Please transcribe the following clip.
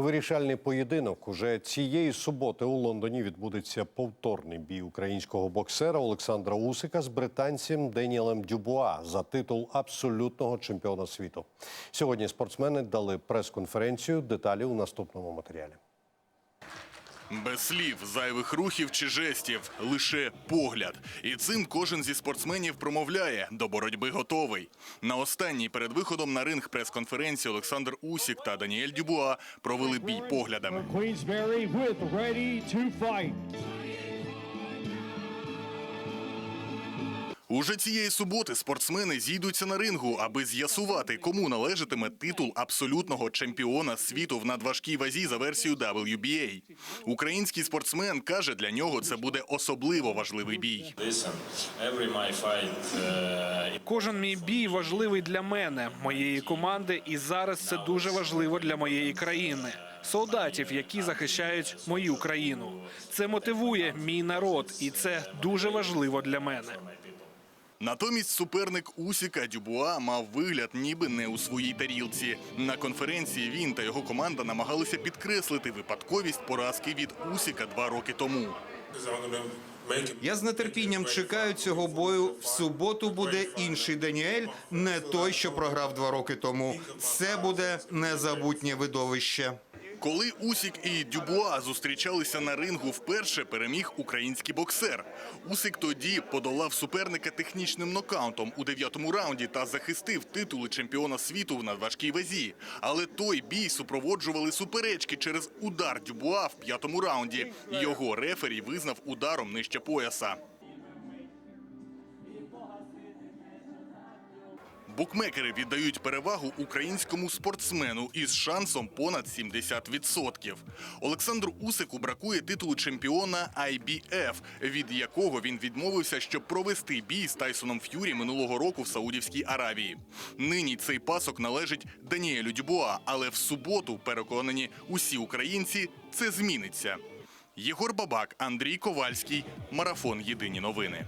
Вирішальний поєдинок уже цієї суботи у Лондоні відбудеться повторний бій українського боксера Олександра Усика з британцем Деніелем Дюбуа за титул абсолютного чемпіона світу. Сьогодні спортсмени дали прес-конференцію. Деталі у наступному матеріалі. Без слів, зайвих рухів чи жестів, лише погляд. І цим кожен зі спортсменів промовляє до боротьби готовий. На останній перед виходом на ринг прес-конференції Олександр Усік та Даніель Дюбуа провели бій поглядами. Уже цієї суботи спортсмени зійдуться на рингу, аби з'ясувати, кому належатиме титул абсолютного чемпіона світу в надважкій вазі за версією WBA. Український спортсмен каже, для нього це буде особливо важливий бій. Uh, Кожен мій бій важливий для мене, моєї команди, і зараз це дуже важливо для моєї країни. Солдатів, які захищають мою країну. Це мотивує мій народ, і це дуже важливо для мене. Натомість суперник Усіка Дюбуа мав вигляд ніби не у своїй тарілці. На конференції він та його команда намагалися підкреслити випадковість поразки від Усіка два роки тому. Я з нетерпінням чекаю цього бою. В суботу буде інший Даніель, не той, що програв два роки тому. Це буде незабутнє видовище. Коли Усік і Дюбуа зустрічалися на рингу вперше, переміг український боксер. Усик тоді подолав суперника технічним нокаутом у дев'ятому раунді та захистив титули чемпіона світу в надважкій вазі. Але той бій супроводжували суперечки через удар Дюбуа в п'ятому раунді. Його рефері визнав ударом нижче пояса. Букмекери віддають перевагу українському спортсмену із шансом понад 70%. Олександру Усику бракує титулу чемпіона IBF, від якого він відмовився, щоб провести бій з Тайсоном Ф'юрі минулого року в Саудівській Аравії. Нині цей пасок належить Даніелю Дюбуа, але в суботу, переконані усі українці, це зміниться. Єгор Бабак, Андрій Ковальський, марафон Єдині новини.